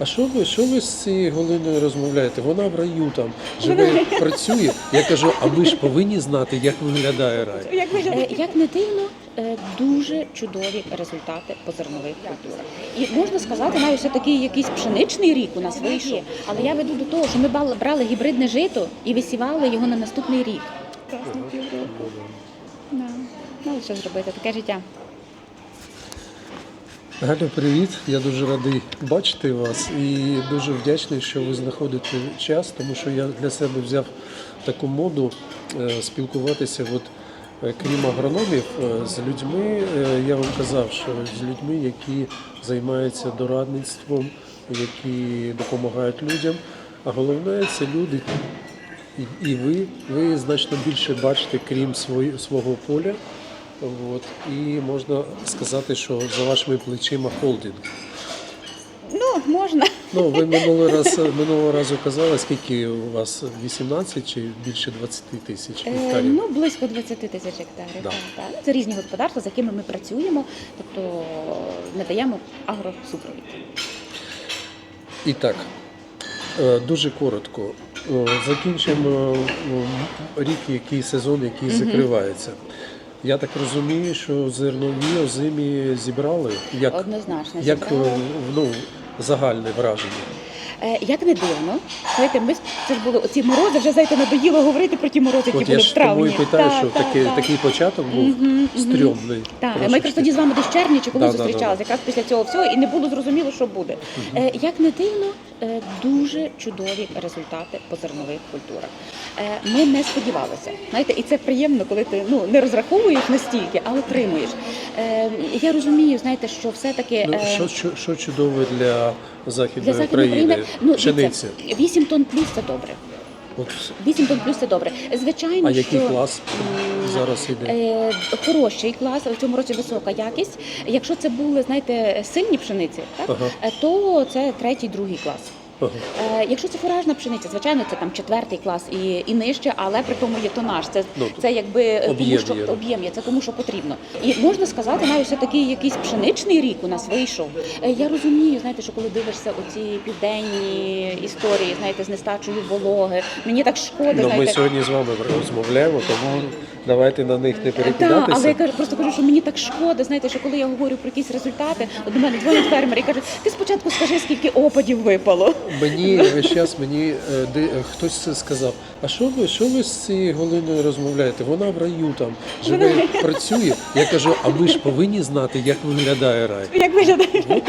А що ви, що ви з цією Галиною розмовляєте? Вона в раю там живе, працює. Я кажу, а ми ж повинні знати, як виглядає рай. Як ви Е, Як не дивно, е, дуже чудові результати по зернових культурах. І можна сказати, навіть все такий якийсь пшеничний рік у нас вийшов. Але я веду до того, що ми бал- брали гібридне жито і висівали його на наступний рік. класно півроку? Да. Ну, що зробити, таке життя. Галю, привіт. Я дуже радий бачити вас і дуже вдячний, що ви знаходите час, тому що я для себе взяв таку моду е, спілкуватися. От, е, крім агрономів, е, з людьми, я вам казав, що з людьми, які займаються дорадництвом, які допомагають людям. А головне це люди, і, ви, ви значно більше бачите, крім свого поля. От, і можна сказати, що за вашими плечима холдинг. Ну, можна. Ну, ви минулий раз минулого разу казали, скільки у вас 18 чи більше 20 тисяч Е, гектарів? ну, близько 20 тисяч гектарів. Да. Так, так. Це різні господарства, з якими ми працюємо, тобто надаємо агросупровід. І так, е, дуже коротко. Е, Закінчимо е, рік, який сезон, який закривається. Я так розумію, що зернові озимі зібрали. Як, Однозначно. як зібрали. е, ну, загальне враження? Е, Як не дивно, знаєте, ми це ж були оці морози, вже знаєте, надоїло говорити про ті морози, які От були я в ж тому і питаю, Та, що та, такий, та. такий початок був Мгм, мгм. стрьомний. Так, ми якраз тоді з вами десь червні чи коли Да, да, да, зустрічалися, да. якраз після цього всього, і не було зрозуміло, що буде. Е, Як не дивно, дуже чудові результати по зернових культурах. Е, Ми не сподівалися. Знаєте, і це приємно, коли ти ну не розраховуєш настільки, а отримуєш. Е, Я розумію, знаєте, що все-таки Ну, е, що, що, що чудове для Західної для західної України? України ну, Пшениця. 8 тонн плюс це добре. От, 8 тонн плюс це добре. Звичайно, а який що клас зараз іде? Е, хороший клас, в цьому році висока якість. Якщо це були, знаєте, сильні пшениці, так Ага. е, то це третій, другий клас. Ага. Е, якщо це фуражна пшениця, звичайно, це там четвертий клас і, і нижче, але при тому є тонаж. Це, Ну, це якби е, тому, що є. об'єм є, це тому, що потрібно. І можна сказати, навіть все такий якийсь пшеничний рік у нас вийшов. Е, я розумію, знаєте, що коли дивишся оці південні історії, знаєте, з нестачею вологи, мені так шкода, Ну, ми сьогодні з вами розмовляємо, тому давайте на них не Так, перекидатися. але я кажу, просто кажу, що мені так шкода, знаєте, що коли я говорю про якісь результати, от до мене дзвонять фермери і кажуть, ти спочатку скажи, скільки опадів випало. Мені весь час мені е, де, е, хтось сказав. А що ви, що ви з цією Галиною розмовляєте? Вона в раю там живе, працює. Я кажу, а ми ж повинні знати, як виглядає рай. Як виглядає?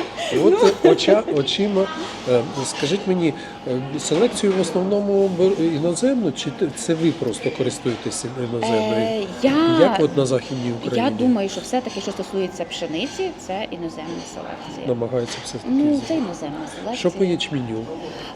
От е, оча, очима. Е, Скажіть мені, е, селекцію в основному іноземну, чи це ви просто користуєтеся іноземною? Е, я, Як от на Західній Україні я думаю, що все-таки, що стосується пшениці, це іноземна селекція. намагаються все таки Ну, це іноземна селекція. Що по ячменю?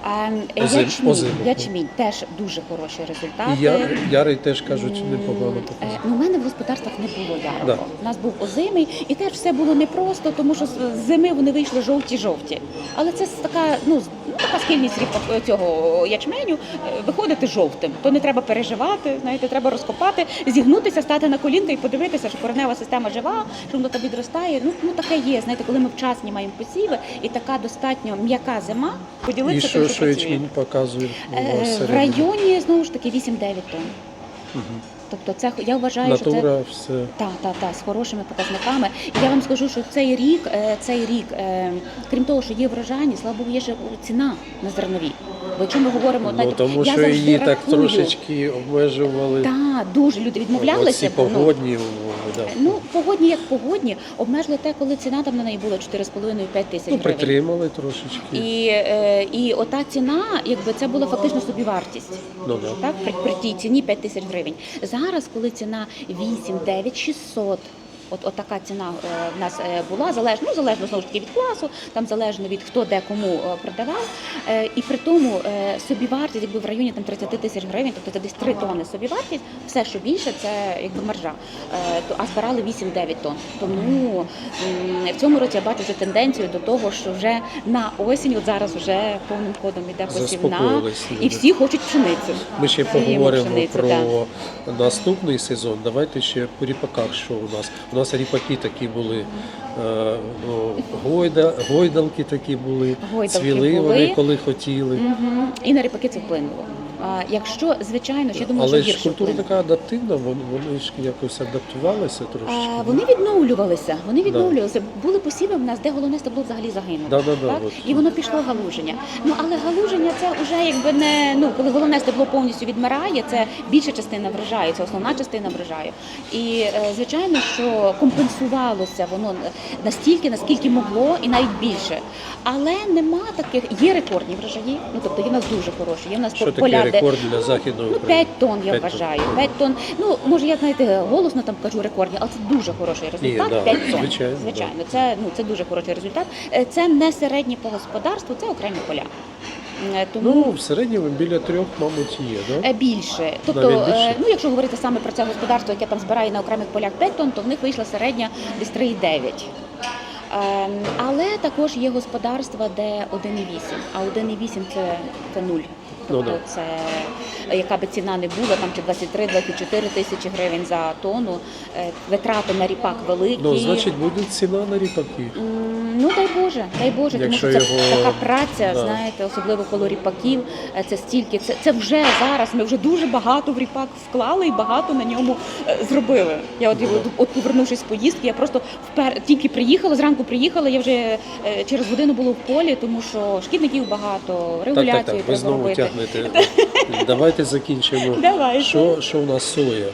А, Озим- ячмінь, озиму. ячмінь теж дуже хороші результати. І я, Ярий теж кажуть, непогано Е, показує. Ну, у мене в господарствах не було ярого. Да. У нас був озимий, і теж все було непросто, тому що з з зими вони вийшли жовті-жовті. Але це с- така, ну, з- ну, така схильність ріпак- цього ячменю е, виходити жовтим. То не треба переживати, знаєте, треба розкопати, зігнутися, стати на колінка і подивитися, що коренева система жива, що воно там відростає. Ну, ну таке є. Знаєте, коли ми вчасні маємо посіви, і така достатньо м'яка зима, І поділитися що, тим, що ячмінь показує у Е, В районі знову ж таки 8-9 тонн. Тобто це я вважаю, що це все. так, так, так, з хорошими показниками. І я вам скажу, що цей рік, е, цей рік, е, крім того, що є врожайність, слава Богу, є ще ціна на зернові. Бо якщо ми говоримо, Ну, знаєте, тому я що її так трошечки обмежували Так, дуже люди відмовлялися. оці ну, погодні. Да. Ну, погодні як погодні, обмежили те, коли ціна там на неї була 4,5-5 тисяч Ну, гривень. притримали трошечки. І, е, і ота ціна, якби це була фактично собівартість. Ну, да. Так, при, при тій ціні 5 тисяч гривень. Зараз, коли ціна 8, 9, 600, От, от така ціна е, в нас е, була залежно, ну, залежно знову ж таки від класу, там залежно від хто де кому е, продавав. І при тому собівартість, якби в районі там 30 тисяч гривень, тобто це десь 3 тонни собівартість, все, що більше, це якби маржа. А збирали 8-9 тонн. Тому в цьому році я бачу вже тенденцію до того, що вже на осінь, от зараз вже повним ходом іде посівна, і всі хочуть пшеницю. Ми ще поговоримо пшеницю, про так. наступний сезон. Давайте ще по ріпаках, що у нас. У нас нас ріпаки такі були, е, ну, гойда, гойдалки такі були, Гойдалки цвіли були. вони коли хотіли. Угу. І на ріпаки це вплинуло. А, якщо, звичайно, ще думаю, Але що ж гірше культура вплинуло. така адаптивна, вони, вони ж якось адаптувалися трошечки. А, вони відновлювалися. Вони відновлювалися. Були посіви в нас, де головне стебло взагалі загинуло. Да, да, да, так? от. І воно пішло галуження. Ну але галуження це вже якби не ну коли головне стебло повністю відмирає, це більша частина врожаю, це основна частина врожаю. І е, звичайно, що компенсувалося воно настільки, наскільки могло, і навіть більше. Але нема таких, є рекордні врожаї. Ну тобто є в нас дуже хороші. Є в нас Що таке поля, де рекорд для західної Ну, 5 тонн, я П'ять тонн. вважаю. 5 тонн. Ну, може, я знаєте, голосно там кажу рекордні, але це дуже хороший результат. да, 5 тонн. звичайно, да. Це, ну, це дуже хороший результат. Е, Це не середнє по господарству, це окремі поля. Е, Тому Ну, в середньому біля трьох, мабуть, є, да? Е, Більше, тобто, більше? ну якщо говорити саме про це господарство, яке там збирає на окремих полях 5 тонн, то в них вийшла середня десь 3,9. Ем, Але також є господарства, де 1,8, а 1,8 це, це нуль. Ну, Тобто да. це е, яка би ціна не була, там чи 23-24 тисячі гривень за тонну, е, витрати на ріпак великі. Ну, значить, буде ціна на ріпаки. Ну дай Боже, дай Боже, тому що це його- така праця, Да. знаєте, особливо коло ріпаків. е, Це стільки, це, це вже зараз. Ми вже дуже багато в ріпак вклали і багато на ньому е, зробили. Я от, Да. от повернувшись з поїздки, я просто впер тільки приїхала, зранку приїхала. Я вже е, через годину була в полі, тому що шкідників багато, Так, так, регуляцію так, ви треба знову робити. тягнете. Давайте закінчимо. Давайте. Що, що у нас соя?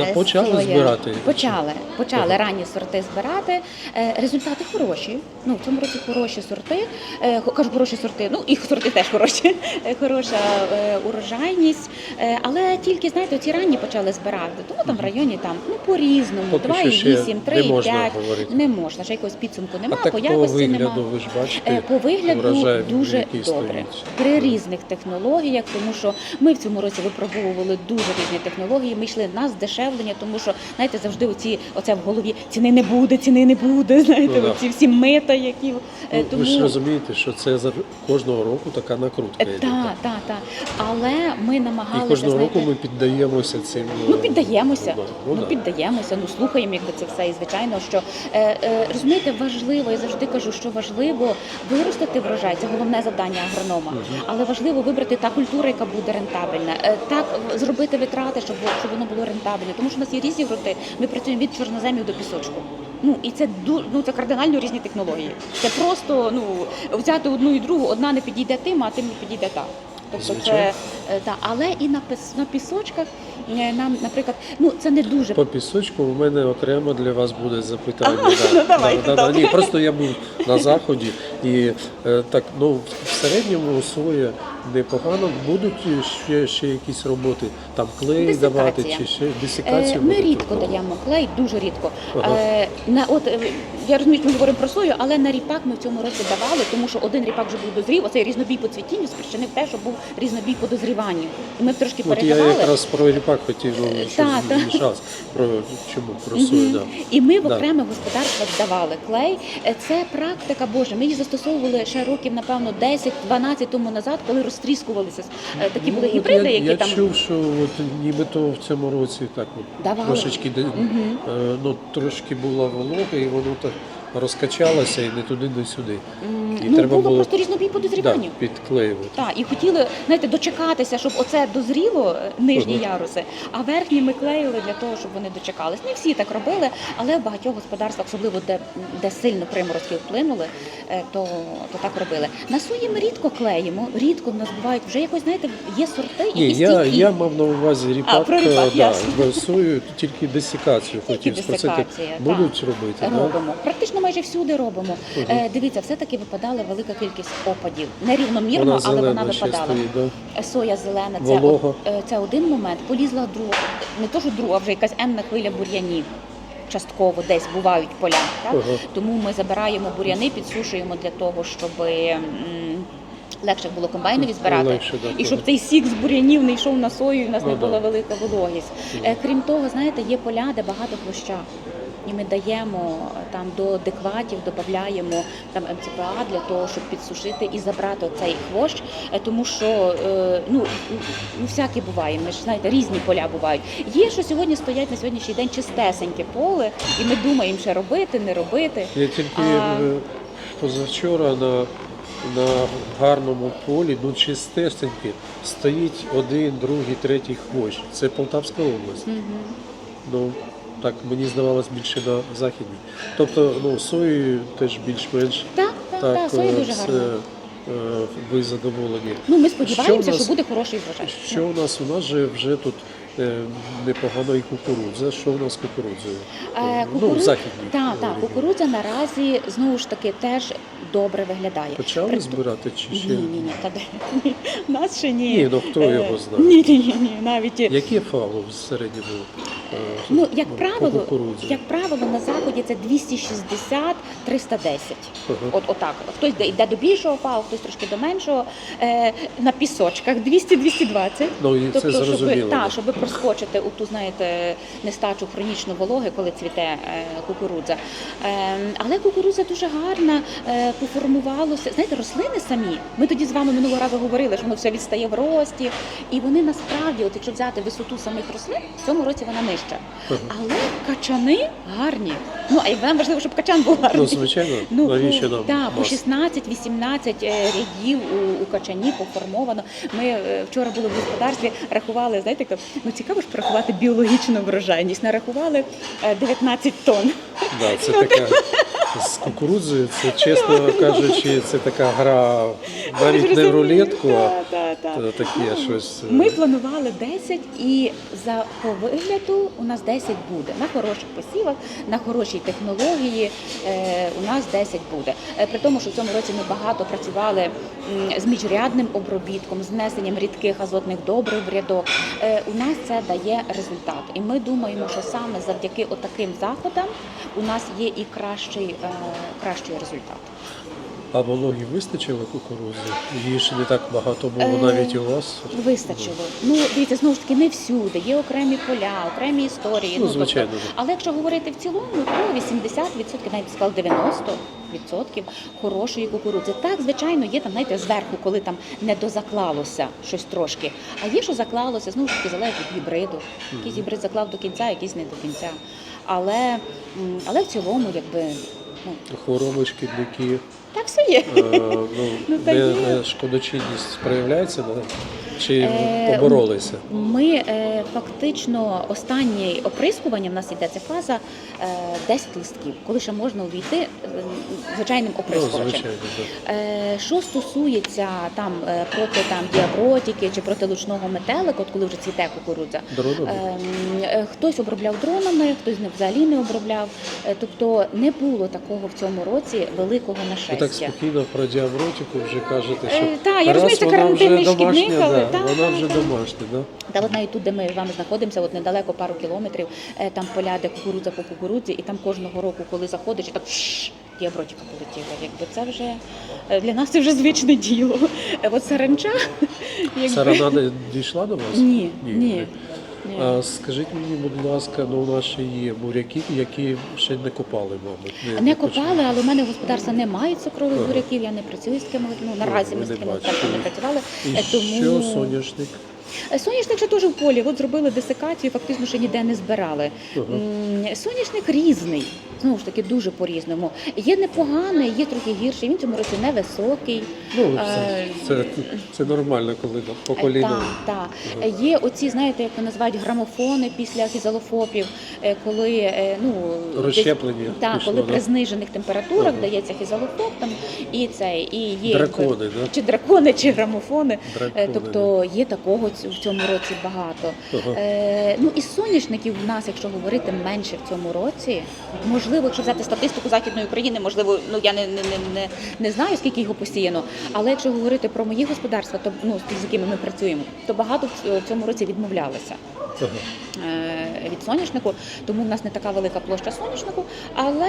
Е, Почали соя. збирати? Почали, почали Ага. ранні сорти збирати. Е, Результати хороші. Ну в цьому році хороші сорти. Е, Кажу, хороші сорти. Ну їх сорти теж хороші. Е, Хороша е, урожайність. Е, Але тільки знаєте, ці ранні почали збирати. Тому там в районі там ну по різному. Поки що ще 2,8, не можна 3,5. Не можна. Ще якогось підсумку немає, по якості немає. ви ж бачите, Е, По вигляду врожай, дуже добре стоїть. при різних технологіях, тому що ми в цьому році випробовували дуже різні технології. Ми йшли на здешевлення, тому що знаєте, завжди оці оце в голові ціни не буде, ціни не буде. Знаєте, Ну, оці всі мита, які е, Ну, тому Ви ж розумієте, що це за кожного року така накрутка. йде. так, так, так. Але ми І намагалися кожного знаєте, року ми піддаємося цим. Ну е, піддаємося. да, Ну, ну, да. піддаємося, ну слухаємо, якби це все. І звичайно, що е, е, розумієте, важливо, я завжди кажу, що важливо виростити врожай, це головне завдання агронома. Але важливо вибрати та культура, яка буде рентабельна, е, так зробити витрати, щоб, щоб воно було рентабельне. Тому що у нас є різні ґрунти. Ми працюємо від чорноземів до пісочку. Ну і це ну, це кардинально різні технології. Це просто ну взяти одну і другу, одна не підійде тим, а тим не підійде та. Тобто це е, та, але і на на пісочках е, нам, наприклад, ну це не дуже По пісочку у мене окремо для вас буде запитання. Ага, да. ну, давайте, Да, да. Ні, просто я був на заході і е, так, ну в середньому соя непогано. Будуть ще, ще якісь роботи, там клей Десикація. давати чи ще Е, десикацію. Ми будуть рідко робити? даємо клей, дуже рідко. Ага. Е, На от е, я розумію, що ми говоримо про сою, але на ріпак ми в цьому році давали, тому що один ріпак вже був дозрів. Оцей різнобій по цвітінню спричинив те, що був різнобій по дозріванню. І ми трошки От я передавали. якраз про ріпак хотів ну, Та, та. змішався. Про чому про сою, да. І ми в Да. окремих господарствах давали клей. Е, Це практика Боже. Ми її застосовували ще років, напевно, 10-12 тому назад, коли розтріскувалися е, такі були Ну, от гібриди, я, які я там чув, що от нібито в цьому році так от Давали. трошечки де- Мгм. е, ну, трошки була волога, і воно так розкачалося і не туди, не сюди. І ну, треба було, було просто різнобій по да, підклеювати. Так, і хотіли, знаєте, дочекатися, щоб оце дозріло е, нижні Ага. яруси, а верхні ми клеїли для того, щоб вони дочекались. Не всі так робили, але в багатьох господарствах, особливо де, де сильно приморозки вплинули, е, то, то так робили. На сої ми рідко клеїмо, рідко в нас бувають вже якось, знаєте, є сорти, Ні, які я, я мав на увазі ріпак, про ріпак, е, да, ясно. сою, тільки десикацію хотів спросити. десикація, так. Будуть робити, да? Робимо. Практично майже всюди робимо. Е, дивіться, все-таки випадала велика кількість опадів. Нерівномірно, Вона але вона зелена ще випадала. стоїть, да? Соя зелена, це, Волога. од- е, це один момент. Полізла друга, не то, що друга, вже якась енна хвиля бур'янів. Частково десь бувають поля. Так? Ага. Тому ми забираємо бур'яни, підсушуємо для того, щоб м, легше було комбайнові збирати. Легше, да, і щоб ага. цей сік з бур'янів не йшов на сою, і в нас Ну, не да. була велика вологість. Е, Крім того, знаєте, є поля, де багато хвоща. І ми даємо е, там до декватів, додаємо там МЦПА для того, щоб підсушити і забрати цей хвощ, Е, тому що е, ну, ну всяке буває. Ми ж знаєте, різні поля бувають. Є, що сьогодні стоять на сьогоднішній день чистесеньке поле, і ми думаємо, що робити, не робити. Я тільки А- позавчора на, на гарному полі, ну чистесеньке, стоїть один, другий, третій хвощ. Це Полтавська область. Ну, так мені здавалось більше на західній. Тобто, ну, сої теж більш-менш Так, так, так, так е, дуже це, гарна. е, ви задоволені. Ну ми сподіваємося, що, нас- що буде хороший врожай. Що у нас? У нас же вже тут е, непогано і кукурудза. Що у нас кукурудзою? Е, Ну, західні. Так, так, кукурудза наразі знову ж таки теж добре виглядає. Почали При- збирати чи ще? Ні, ні, ні, та ні, нас ще ні. Ні, ну хто Е, його знає? Ні, ні, ні, ні, навіть Які фало в середньому? е, ну як правило, як правило, на заході це 260 310 Ага. От отак. Хтось йде- йде до більшого фау, хтось трошки до меншого. Е, на пісочках 200-220. Ну і це Тобто, щоб, та, щоб проскочити у ту, знаєте, нестачу хронічну вологи, коли цвіте е, кукурудза. Е, але кукурудза дуже гарна, е, поформувалося. Знаєте, рослини самі. Ми тоді з вами минулого разу говорили, що воно все відстає в рості. І вони насправді, от якщо взяти висоту самих рослин, в цьому році вона нижча. Але качани гарні. Ну, а й нам важливо, щоб качан був гарний. Ну, звичайно, навіщо нам та, по 16-18 е, рядів у, у качані поформовано. Ми е, вчора були в господарстві, рахували, знаєте, як, ну цікаво ж порахувати біологічну врожайність. Нарахували е, 19 тонн. Да, це така з кукурудзою, це чесно кажучи, це така гра навіть не в рулетку, а Та, та, та. е, таке щось. е, Ми планували 10 і за по вигляду у нас 10 буде. На хороших посівах, на хорошій технології е, у нас 10 буде. Е, при тому, що в цьому році ми багато працювали м, з міжрядним обробітком, з внесенням рідких азотних добрив в рядок. Е, у нас це дає результат. І ми думаємо, що саме завдяки отаким заходам у нас є і кращий, е, кращий результат. А вологі вистачило кукурудзи? Її ж не так багато було Е, навіть у вас. Вистачило. Ну дивіться, знову ж таки, не всюди. Є окремі поля, окремі історії. Ну, тобто- звичайно, да. але якщо говорити в цілому, то 80%, навіть сказав 90% хорошої кукурудзи. Так, звичайно, є там, знаєте, зверху, коли там не дозаклалося щось трошки. А є, що заклалося, знову ж таки, залежить від гібриду. Якийсь гібрид заклав до кінця, якийсь не до кінця. Але, але в цілому, якби. Ну, які так все є. е, ну, Ну, та є. не шкодочинність проявляється, да? Чи Е, поборолися? Ми е, фактично останнє оприскування в нас йде це фаза е, 10 листків, коли ще можна увійти е, звичайним Ну, оприскувачем. звичайно. Е, Що стосується там е, проти там діабротики чи проти лучного метелика, от коли вже цвіте кукурудза, Дроном? Ем, е, Хтось обробляв дронами, хтось не взагалі не обробляв. Е, Тобто не було такого в цьому році великого Ви нашестя. так спокійно про діабротику вже кажете, що Е, та, я розумію, це карантинний шкідник, але да, та, вона вже домашня, да? Та от навіть тут, де ми з вами знаходимося, от недалеко пару кілометрів, е, там поля, де кукурудза по кукурудзі, і там кожного року, коли заходиш, і так «Шш», діабротика полетіла. Якби це вже е, для нас це вже звичне діло. Е, От саранча, якби... Сарана дійшла до вас? Ні, Ні. А скажіть мені, будь ласка, ну у нас ще є буряки, які ще не копали, мабуть. Не не копали, але в мене господарства немає цукрових буряків. Я не працюю з ким, Ну наразі ми з кимось такими не працювали. І Тому що соняшник? Е, Соняшник ще теж в полі. От зробили десикацію, фактично ще ніде не збирали. Ага. Соняшник різний. Знову ж таки, дуже по-різному. Є непоганий, є трохи гірший. Він цьому році невисокий. Ну, Е, це, це, це нормально, коли по коліна. Так, так. Е, Є оці, знаєте, як називають грамофони після фізалофопів, е, коли е, ну десь- Розщеплення Так, пішло, коли да? при знижених температурах Ага. дається фізалофоп там і це і є Дракони, да? чи дракони, чи грамофони. Е, Дракони, Тобто є такого ць- в цьому році багато. Ага. Е, ну і соняшників в нас, якщо говорити менше в цьому році, можливо, якщо взяти статистику західної України, можливо, ну я не, не, не, не, не знаю скільки його посіяно. Але якщо говорити про мої господарства, то ну з якими ми працюємо, то багато в в цьому році відмовлялися е, від соняшнику, тому в нас не така велика площа соняшнику. Але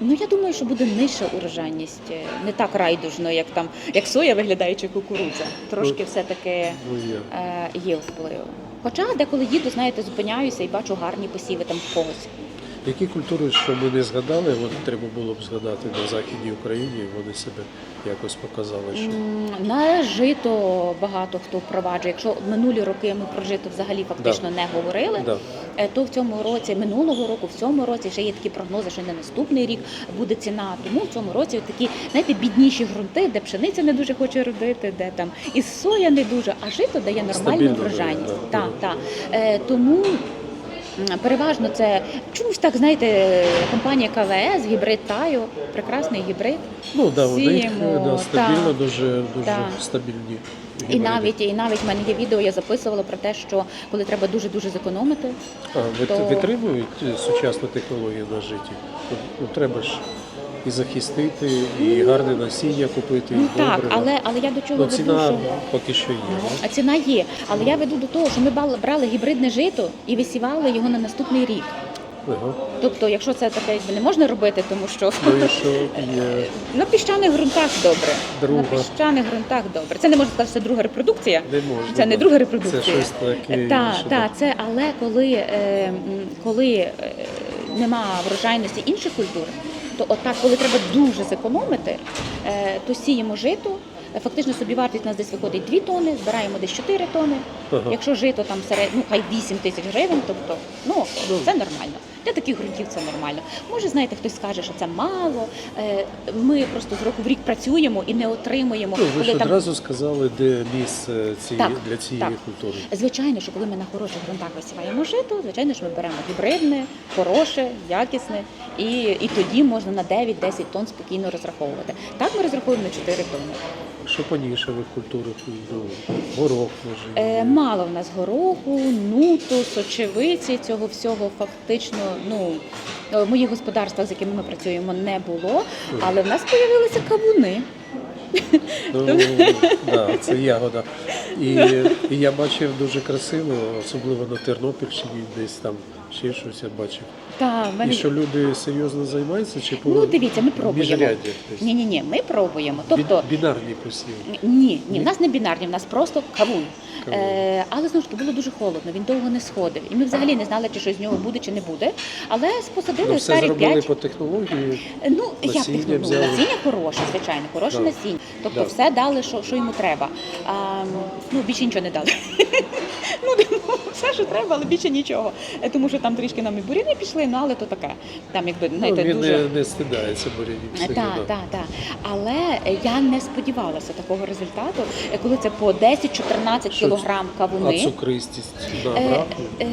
ну я думаю, що буде нижча урожайність, е, не так райдужно, як там як соя виглядає чи кукурудза. Трошки Ну, все таки Ну, є. е, вплив. Хоча деколи їду, знаєте, зупиняюся і бачу гарні посіви там в когось. Які культури, що ми не згадали, от треба було б згадати на Західній Україні, вони себе якось показали. Що... На жито багато хто впроваджує. Якщо минулі роки ми про жито взагалі фактично не говорили, Да. е, то в цьому році, минулого року, в цьому році ще є такі прогнози, що на наступний рік буде ціна. Тому в цьому році такі знаєте, бідніші ґрунти, де пшениця не дуже хоче родити, де там і соя не дуже, а жито дає нормальну Стабільно врожайність. да. Так, так. Е, тому. Переважно це чомусь так, знаєте, компанія КВС, гібрид Тайо, прекрасний гібрид. Ну да, вони да, стабільно, дуже, дуже Так. стабільні. І навіть і навіть в мене є відео, я записувала про те, що коли треба дуже дуже зекономити, А, ви, то- витримують е, сучасну технологію на житті? Ну, треба ж і захистити, і гарне насіння купити, ну і так, добре. але але я до чого ну, веду, ціна що поки що є. а ціна є. Але я веду до того, що ми брали гібридне жито і висівали його на наступний рік. Ага. Тобто, якщо це таке не можна робити, тому що Ну і що є на піщаних ґрунтах добре. Друга. На піщаних ґрунтах добре. Це не можна сказати, що це друга репродукція. не можна. Це не друга репродукція. Це щось таке. Так, інше, так, це але коли, е, коли е, нема врожайності інших культур, то отак, коли треба дуже зекономити, е, то сіємо жито. Е, Фактично собівартість у нас десь виходить 2 тони, збираємо десь 4 тони. Ага. Якщо жито там серед, ну хай 8 тисяч гривень, тобто ну Ну. це нормально. Для таких ґрунтів це нормально. Може, знаєте, хтось скаже, що це мало. Е, Ми просто з року в рік працюємо і не отримуємо. Ну, ви ж там одразу сказали, де місце ці, Так, для цієї так. культури. Звичайно, що коли ми на хороших ґрунтах висіваємо жито, звичайно, що ми беремо гібридне, хороше, якісне, і, і тоді можна на 9-10 тонн спокійно розраховувати. Так ми розраховуємо на 4 тонни. Що по нішевих культурах? Горох може. Е, мало в нас гороху, нуту, сочевиці, цього всього фактично. Ну е, в моїх господарствах, з якими ми працюємо, не було, але в нас з'явилися кавуни. Ну, да, це ягода. І, і я бачив дуже красиво, особливо на Тернопільщині, десь там ще щось я бачив. Та, мене І що люди серйозно займаються, чи по Ну, дивіться, ми пробуємо. ні, ні, ні, ми пробуємо. Тобто бінарні посіви. Ні, ні, в нас не бінарні, в нас просто кавун. Е, але знову ж таки було дуже холодно, він довго не сходив. І ми взагалі не знали, чи щось з нього буде, чи не буде. Але посадили Ну, все старі зробили 5. по технології. Ну, як насіння технологія? взяли. насіння хороше, звичайно, хороше Да. насіння. Тобто Да. все дали, що, що йому треба. А, ну, більше нічого не дали. ну, все, що треба, але більше нічого. Е, Тому що там трішки нам і буряни пішли, ну але то таке. Там, якби, Ну, він дуже... не, не стидається сильно, Так, так, так. Але е, я не сподівалася такого результату, е, коли це по 10-14 Що кілограм А кавуни. цукристість Е, е,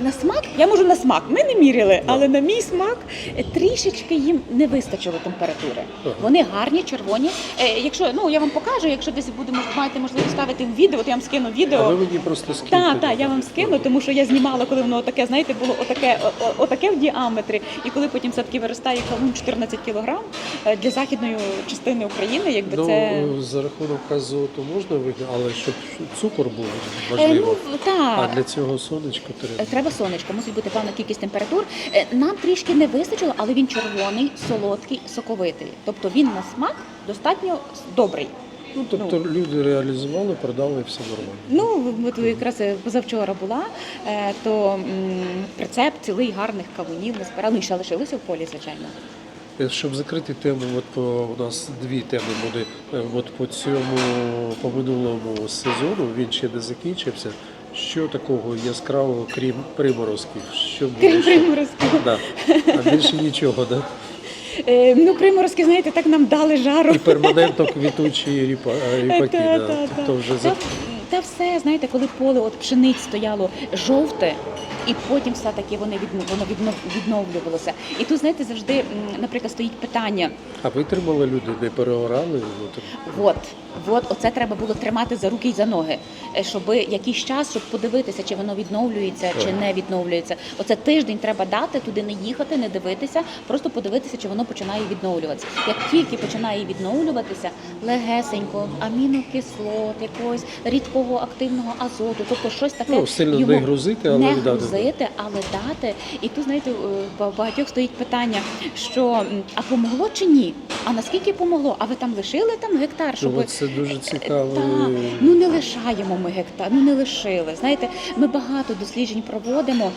на смак, я можу на смак. Ми не міряли, але на мій смак трішечки їм не вистачило температури. Ага. Вони гарні, червоні. Е, Якщо ну я вам покажу, якщо десь будемо маєте можливість ставити відео, то я вам скину відео. А ви мені просто скиньте. Так, так, я вам скину, тому що я знімала, коли воно таке, знаєте, було отаке, отаке в діаметрі. І коли потім все-таки виростає кавун 14 кілограм е, для західної частини України, якби Ну, це. е, за рахунок азоту можна вигнати, але щоб цукор був Е, важливо. ну, так. А для цього сонечко Е, треба. Треба сонечко, мусить бути певна кількість температур. Е, Нам трішки не вистачило, але він червоний, солодкий, соковитий. Тобто він на смак достатньо добрий. Ну, тобто люди реалізували, продали, все нормально. Ну, от якраз е, позавчора була, е, то м, прицеп цілий гарних кавунів ми збирали. Ну, і ще лишилися в полі, звичайно. Е, Щоб закрити тему, от по у нас дві теми буде. Е, От по цьому по минулому сезону він ще не закінчився. Що такого яскравого, крім приморозків? Що було? Крім приморозків. Да. А більше нічого, да? Е, Ну, приморозки, знаєте, так нам дали жару. І перманентно квітучі ріпа, е, ріпаки. Та, да. та, Тобто вже Та, за та все, знаєте, коли поле от пшениць стояло жовте, і потім все-таки вони відно- воно відно- відновлювалося. І тут, знаєте, завжди, наприклад, стоїть питання: а витримали люди, не переорали. От, от, оце треба було тримати за руки і за ноги, е, щоб якийсь час, щоб подивитися, чи воно відновлюється, чи не відновлюється. Оце тиждень треба дати, туди не їхати, не дивитися, просто подивитися, чи воно починає відновлюватися. Як тільки починає відновлюватися, легесенько, амінокислот, якогось рідкого активного азоту, тобто щось таке Ну, сильно не грузити, але не грузити, возити, але дати. І тут, знаєте, у багатьох стоїть питання, що а помогло чи ні? А наскільки помогло? А ви там лишили там гектар, щоб Ну, це дуже цікаво. так, ну не лишаємо ми гектар, ну не лишили. Знаєте, ми багато досліджень проводимо,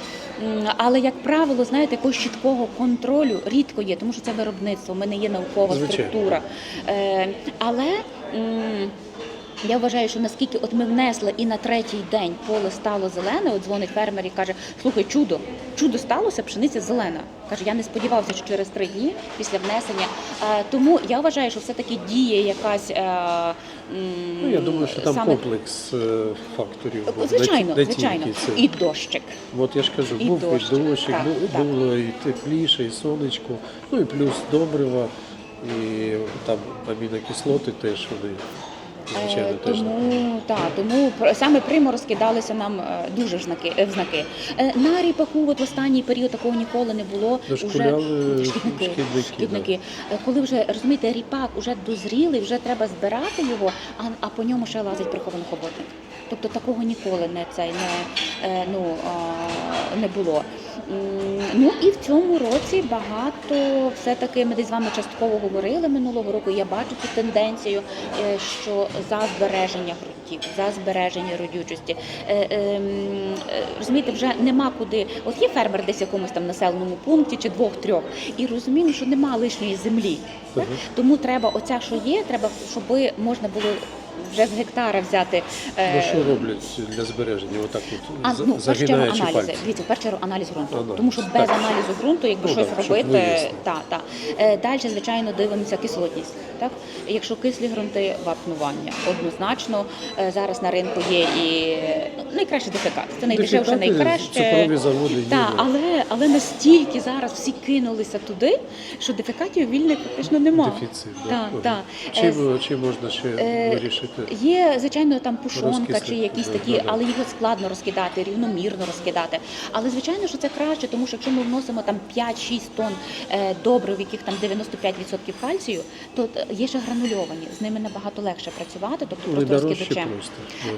але як правило, знаєте, якогось чіткого контролю рідко є, тому що це виробництво, ми не є наукова Звичайно. структура. Е, але м, я вважаю, що наскільки от ми внесли і на третій день поле стало зелене, от дзвонить фермер і каже: слухай, чудо, чудо сталося, пшениця зелена. Каже, я не сподівався, що через три дні після внесення. Е, тому я вважаю, що все-таки діє якась. Е, Ну, я думаю, що там саме- комплекс е, факторів. був, Звичайно, ті- звичайно. це. І дощик. От я ж кажу, І був дощ. і дощик, Так, бу- так. було і тепліше, і сонечко, ну і плюс добрива, і там амінокислоти теж вони, звичайно, Е, теж. Тому та тому саме приморозки далися нам е, дуже в знаки. В знаки. Е, На ріпаку, от в останній період такого ніколи не було. Дошкуляли Уже шкідники, шкідники. Коли вже розумієте, ріпак вже дозрілий, вже треба збирати його, а, а по ньому ще лазить прихований хоботник. Тобто такого ніколи не цей не, ну, не було. Ну і в цьому році багато все-таки ми десь з вами частково говорили минулого року. Я бачу цю тенденцію, що за збереження ґрунтів, за збереження родючості. Е, ем, е, Розумієте, вже нема куди. От є фермер десь в якомусь там населеному пункті чи двох-трьох, і розуміємо, що нема лишньої землі. Тому треба оця, що є, треба, щоб можна було вже з гектара взяти. е, Ну що роблять для збереження? Отак от а, ну, в першу чергу загинаючи аналізи. пальці. Дивіться, в першу чергу аналіз ґрунту. Аналіз, Тому що без так. аналізу ґрунту, якби Ну, щось так, щоб робити, вияснити. та, та. Е, Далі, звичайно, дивимося кислотність. Так? Якщо кислі ґрунти, вапнування. Однозначно, е, зараз на ринку є і ну, найкраще дефекат. Це найдешевше, Дефекати, найкраще. Цукрові заводи є. Так, але, але настільки зараз всі кинулися туди, що дефекатів вільних фактично немає. Дефіцит. да. Ага. так. Чим, чим можна ще Е, вирішити? Є, звичайно, там пушонка чи якісь такі, але його складно розкидати, рівномірно розкидати. Але звичайно, що це краще, тому що якщо ми вносимо там 5-6 тонн е, добрив, в яких там 95% кальцію, то е, є ще гранульовані. З ними набагато легше працювати, тобто Вони просто розкидачем.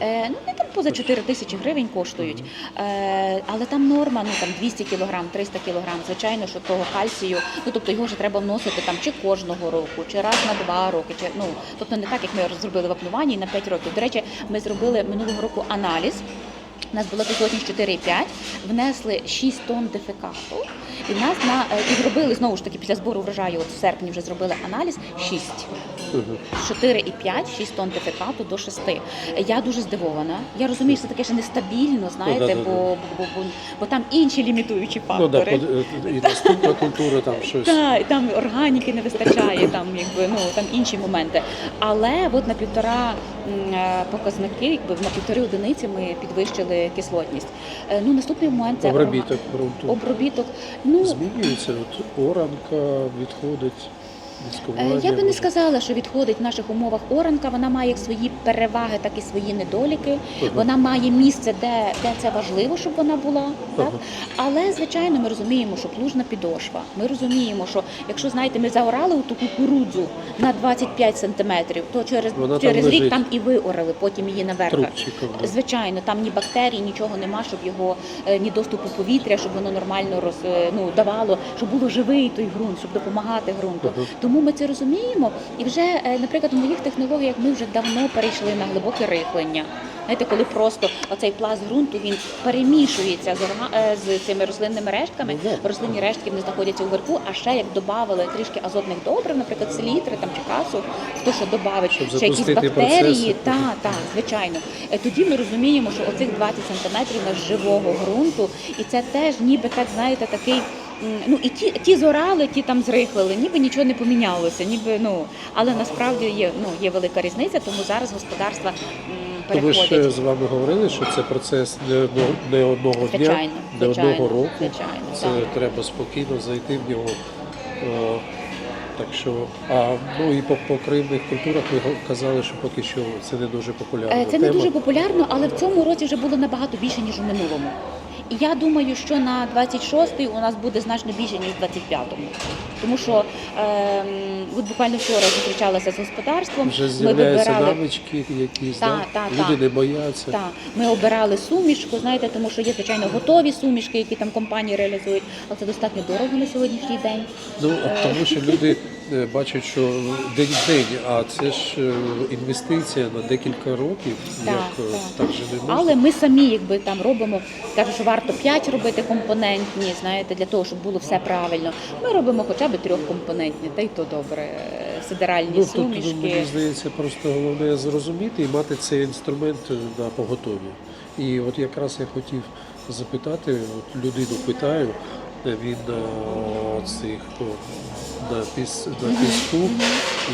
Е, ну, вони там поза 4 тисячі гривень коштують. Е, але там норма, ну там 200 кілограм, 300 кілограм. Звичайно, що того кальцію, ну тобто його вже треба вносити там чи кожного року, чи раз на два роки, чи ну тобто не так, як ми зробили вапнування і на 5 років. До речі, ми зробили минулого року аналіз. У нас була кислотність 4,5, внесли 6 тонн дефекату. І нас на е, і зробили знову ж таки після збору врожаю, от в серпні вже зробили аналіз 6. Мгм. 4,5, 6 тонн дефекату до 6. Я дуже здивована. Я розумію, що це таке ще нестабільно, знаєте, Ну, да, бо, бо, бо, бо там інші лімітуючі Ну да, фактори. і наступна культура там щось. Так, там органіки не вистачає, там якби ну там інші моменти. Але от на півтора е, показники, якби на півтори одиниці ми підвищили кислотність. Е, Ну наступний момент це Обробіток ґрунту. Обробіток. Ну Змінюється, от оранка відходить, Е. Я би не сказала, що відходить в наших умовах оранка. Вона має як свої переваги, так і свої недоліки. Ага. Вона має місце, де, де це важливо, щоб вона була. Так? Але звичайно, ми розуміємо, що плужна підошва. Ми розуміємо, що якщо знаєте, ми заорали ту кукурудзу на 25 сантиметрів, то через, Вона там рік там і виорали, потім її наверх. Звичайно, там ні бактерій, нічого нема, щоб його е, ні доступу повітря, щоб воно нормально роз, е, ну, давало, щоб було живий той ґрунт, щоб допомагати ґрунту. Ага. Тому ми це розуміємо. І вже, е, наприклад, у моїх технологіях ми вже давно перейшли на глибоке рихлення. Знаєте, коли просто оцей пласт ґрунту він перемішується з, орга- е, з цими рослинними рештками. Рослинні рештки вони знаходяться у верху, а ще як додавали трішки азотних добрив, наприклад, селітри там чи касу, то що додавить Щоб ще якісь бактерії, так, так, звичайно. Е, Тоді ми розуміємо, що оцих 20 сантиметрів на живого ґрунту, і це теж ніби так, знаєте, такий. Ну і ті, ті зорали, ті там зрихлили, ніби нічого не помінялося, ніби ну але насправді є ну є велика різниця, тому зараз господарства То ми ж з вами говорили, що це процес не одного, не одного дня, Звичайно, не звичайно, одного року. звичайно, це так. треба спокійно зайти в нього. Е, Так що, а ну і по покривних культурах ви казали, що поки що це не дуже популярна Е, Це не тема. дуже популярно, але в цьому році вже було набагато більше ніж у минулому. І я думаю, що на 26-й у нас буде значно більше, ніж в 25-му. Тому що ем, от буквально вчора зустрічалася з господарством. Вже з'являються вибирали навички якісь, Та, да? та, люди та. не бояться. Так, ми обирали сумішку, знаєте, тому що є звичайно готові сумішки, які там компанії реалізують, але це достатньо дорого на сьогоднішній день. Ну тому що люди е, бачать, що день в день, а це ж е, інвестиція на декілька років, Так, як е, так. так же не можна. Але ми самі якби там робимо, кажуть, що варто 5 робити компонентні, знаєте, для того, щоб було все правильно. Ми робимо хоча б трьохкомпонентні, та й то добре. Сидеральні Ну, тут сумішки. мені здається, просто головне зрозуміти і мати цей інструмент е, на поготові. І от якраз я хотів запитати, от людину питаю, е, він на цих о, на, піс, на піску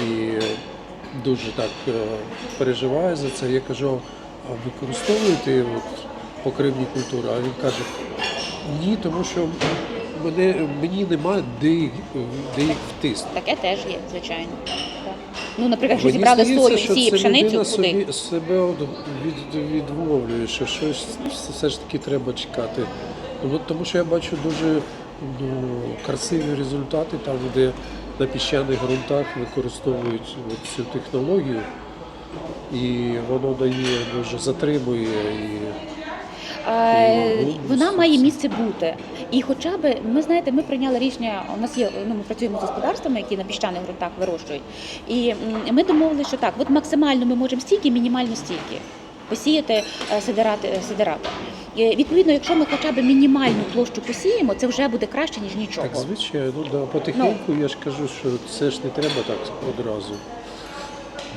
і дуже так е, переживає за це. Я кажу, а використовуєте от покривні культури? А він каже, ні, тому що мене, мені немає де їх, де їх втиснути. Таке теж є, звичайно. Так. Ну, наприклад, Мені зібрали здається, сою, що сії, це пшеницю, людина куди? собі, себе от від, відмовлює, що щось все ж таки треба чекати. Ну, от тому що я бачу дуже красиві результати там, де на піщаних ґрунтах використовують цю технологію, і воно дає дуже затримує і Е, Вона має місце бути. І хоча б, ми знаєте, ми прийняли рішення, у нас є, ну, ми працюємо з господарствами, які на піщаних ґрунтах вирощують. І ми домовилися, що так, от максимально ми можемо стільки, мінімально стільки посіяти е, сидирати, е, сидирати. Відповідно, якщо ми хоча б мінімальну площу посіємо, це вже буде краще, ніж нічого. так звичайно, да, потихеньку я ж кажу, що це ж не треба так одразу.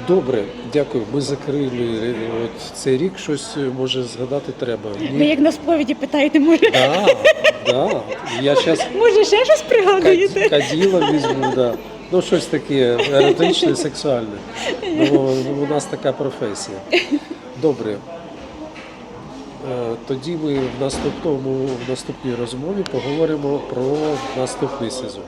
Добре, дякую. Ми закрили е, от цей рік. Щось може згадати треба. Ви як на сповіді питаєте, може, Да, да. Я зараз може ще щось пригадуєте? каділа візьму, да. Ну, щось таке еротичне, сексуальне. Ну, у нас така професія. Добре. Е, Тоді ми в наступному в наступній розмові поговоримо про наступний сезон.